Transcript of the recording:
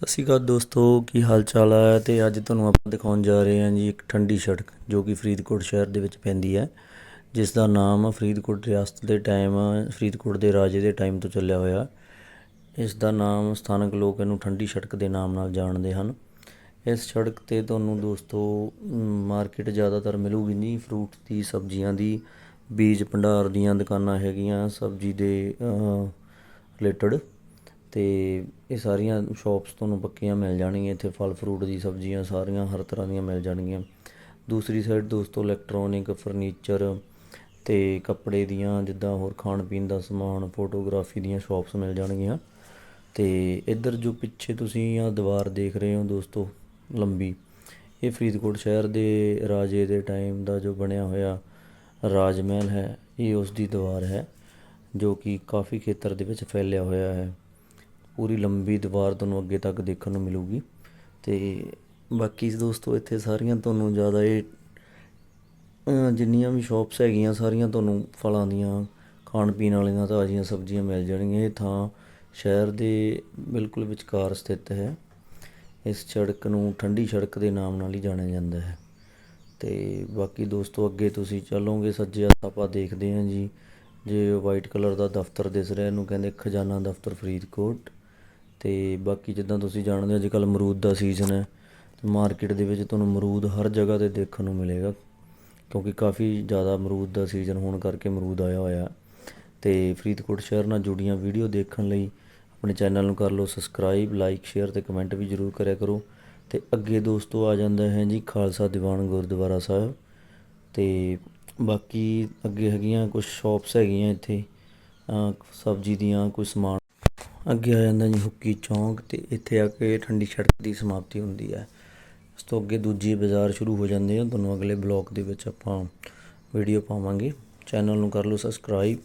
ਸਤਿ ਸ਼੍ਰੀ ਅਕਾਲ ਦੋਸਤੋ, ਕੀ ਹਾਲ ਚਾਲ ਹੈ? ਤੇ ਅੱਜ ਤੁਹਾਨੂੰ ਆਪਾਂ ਦਿਖਾਉਣ ਜਾ ਰਹੇ ਹਾਂ ਜੀ ਇੱਕ ਠੰਡੀ ਸੜਕ, ਜੋ ਕਿ ਫਰੀਦਕੋਟ ਸ਼ਹਿਰ ਦੇ ਵਿੱਚ ਪੈਂਦੀ ਹੈ, ਜਿਸ ਦਾ ਨਾਮ ਫਰੀਦਕੋਟ ਰਿਆਸਤ ਦੇ ਟਾਈਮ, ਫਰੀਦਕੋਟ ਦੇ ਰਾਜੇ ਦੇ ਟਾਈਮ ਤੋਂ ਚੱਲਿਆ ਹੋਇਆ। ਇਸ ਦਾ ਨਾਮ ਸਥਾਨਕ ਲੋਕ ਇਹਨੂੰ ਠੰਡੀ ਸੜਕ ਦੇ ਨਾਮ ਨਾਲ ਜਾਣਦੇ ਹਨ। ਇਸ ਸੜਕ ਤੇ ਤੁਹਾਨੂੰ ਦੋਸਤੋ, ਮਾਰਕੀਟ ਜ਼ਿਆਦਾਤਰ ਮਿਲੂਗੀ ਨਹੀਂ, ਫਰੂਟ ਦੀ, ਸਬਜ਼ੀਆਂ ਦੀ, ਬੀਜ ਭੰਡਾਰ ਦੀਆਂ ਦੁਕਾਨਾਂ ਹੈਗੀਆਂ, ਸਬਜ਼ੀ ਦੇ ਰਿਲੇਟਡ। ਤੇ ਇਹ ਸਾਰੀਆਂ ਸ਼ਾਪਸ ਤੁਹਾਨੂੰ ਪੱਕੀਆਂ ਮਿਲ ਜਾਣਗੀਆਂ। ਇੱਥੇ ਫਲ ਫਰੂਟ ਦੀ ਸਬਜ਼ੀਆਂ ਸਾਰੀਆਂ ਹਰ ਤਰ੍ਹਾਂ ਦੀਆਂ ਮਿਲ ਜਾਣਗੀਆਂ। ਦੂਸਰੀ ਸਾਈਡ ਦੋਸਤੋ ਇਲੈਕਟ੍ਰੋਨਿਕ ਫਰਨੀਚਰ ਤੇ ਕੱਪੜੇ ਦੀਆਂ ਜਿੱਦਾਂ ਹੋਰ ਖਾਣ ਪੀਣ ਦਾ ਸਮਾਨ ਫੋਟੋਗ੍ਰਾਫੀ ਦੀਆਂ ਸ਼ਾਪਸ ਮਿਲ ਜਾਣਗੀਆਂ। ਤੇ ਇੱਧਰ ਜੋ ਪਿੱਛੇ ਤੁਸੀਂ ਆ ਦੀਵਾਰ ਦੇਖ ਰਹੇ ਹੋ ਦੋਸਤੋ, ਲੰਬੀ, ਇਹ ਫਰੀਦਕੋਟ ਸ਼ਹਿਰ ਦੇ ਰਾਜੇ ਦੇ ਟਾਈਮ ਦਾ ਜੋ ਬਣਿਆ ਹੋਇਆ ਰਾਜ ਮਹਿਲ ਹੈ, ਇਹ ਉਸ ਦੀ ਦੀਵਾਰ ਹੈ, ਜੋ ਕਿ ਕਾਫੀ ਖੇਤਰ ਦੇ ਵਿੱਚ ਫੈਲਿਆ ਹੋਇਆ ਹੈ। ਪੂਰੀ ਲੰਬੀ ਦੀਵਾਰ ਤੁਹਾਨੂੰ ਅੱਗੇ ਤੱਕ ਦੇਖਣ ਨੂੰ ਮਿਲੂਗੀ। ਤੇ ਬਾਕੀ ਦੋਸਤੋ, ਇੱਥੇ ਸਾਰੀਆਂ ਤੁਹਾਨੂੰ ਜ਼ਿਆਦਾ ਇਹ ਜਿੰਨੀਆਂ ਵੀ ਸ਼ਾਪਸ ਹੈਗੀਆਂ, ਸਾਰੀਆਂ ਤੁਹਾਨੂੰ ਫਲਾਂ ਦੀਆਂ ਖਾਣ ਪੀਣ ਵਾਲੀਆਂ ਤਾਜ਼ੀਆਂ ਸਬਜ਼ੀਆਂ ਮਿਲ ਜਾਣਗੀਆਂ। ਇਹ ਥਾਂ ਸ਼ਹਿਰ ਦੇ ਬਿਲਕੁਲ ਵਿਚਕਾਰ ਸਥਿਤ ਹੈ। ਇਸ ਸੜਕ ਨੂੰ ਠੰਡੀ ਸੜਕ ਦੇ ਨਾਮ ਨਾਲ ਹੀ ਜਾਣਿਆ ਜਾਂਦਾ ਹੈ। ਤੇ ਬਾਕੀ ਦੋਸਤੋ, ਅੱਗੇ ਤੁਸੀਂ ਚੱਲੋਗੇ, ਸੱਜੇ ਹੱਥ ਆਪਾਂ ਦੇਖਦੇ ਹਾਂ ਜੀ। ਜੇ ਵਾਈਟ ਕਲਰ ਦਾ ਦਫ਼ਤਰ ਦਿਸ ਰਿਹਾ, ਇਹਨੂੰ ਕਹਿੰਦੇ ਖਜ਼ਾਨਾ ਦਫ਼ਤਰ ਫਰੀਦਕੋਟ। ਅਤੇ ਬਾਕੀ ਜਿੱਦਾਂ ਤੁਸੀਂ ਜਾਣਦੇ ਹੋ ਅੱਜ ਕੱਲ੍ਹ ਅਮਰੂਦ ਦਾ ਸੀਜ਼ਨ ਹੈ ਮਾਰਕੀਟ ਦੇ ਵਿੱਚ ਤੁਹਾਨੂੰ ਅਮਰੂਦ ਹਰ ਜਗ੍ਹਾ ਤੇ ਦੇਖਣ ਨੂੰ ਮਿਲੇਗਾ, ਕਿਉਂਕਿ ਕਾਫੀ ਜ਼ਿਆਦਾ ਅਮਰੂਦ ਦਾ ਸੀਜ਼ਨ ਹੋਣ ਕਰਕੇ ਅਮਰੂਦ ਆਇਆ ਹੋਇਆ। ਅਤੇ ਫਰੀਦਕੋਟ ਸ਼ਹਿਰ ਨਾਲ ਜੁੜੀਆਂ ਵੀਡੀਓ ਦੇਖਣ ਲਈ ਆਪਣੇ ਚੈਨਲ ਨੂੰ ਕਰ ਲਓ ਸਬਸਕ੍ਰਾਈਬ ਲਾਈਕ ਸ਼ੇਅਰ ਤੇ ਕਮੈਂਟ ਵੀ ਜ਼ਰੂਰ ਕਰਿਆ ਕਰੋ। ਤੇ ਅੱਗੇ ਦੋਸਤੋ ਆ ਜਾਂਦਾ ਹੈ ਜੀ ਖਾਲਸਾ ਦੀਵਾਨ ਗੁਰਦੁਆਰਾ ਸਾਹਿਬ। ਤੇ ਬਾਕੀ ਅੱਗੇ ਹੈਗੀਆਂ ਕੁਝ ਸ਼ਾਪਸ ਹੈਗੀਆਂ ਇੱਥੇ ਸਬਜ਼ੀ ਦੀਆਂ, ਕੋਈ ਸਮਾਨ ਅੱਗੇ ਆ ਜਾਂਦਾ ਜੀ ਹੁੱਕੀ ਚੌਂਕ ਤੇ ਇੱਥੇ ਆ ਕੇ ਠੰਡੀ ਸੜਕ ਦੀ ਸਮਾਪਤੀ ਹੁੰਦੀ ਹੈ। ਉਸ ਤੋਂ ਅੱਗੇ ਦੂਜੀ ਬਾਜ਼ਾਰ ਸ਼ੁਰੂ ਹੋ ਜਾਂਦੇ ਆ। ਤੁਹਾਨੂੰ ਅਗਲੇ ਬਲੌਗ ਦੇ ਵਿੱਚ ਆਪਾਂ ਵੀਡੀਓ ਪਾਵਾਂਗੇ। ਚੈਨਲ ਨੂੰ ਕਰ ਲਓ ਸਬਸਕ੍ਰਾਈਬ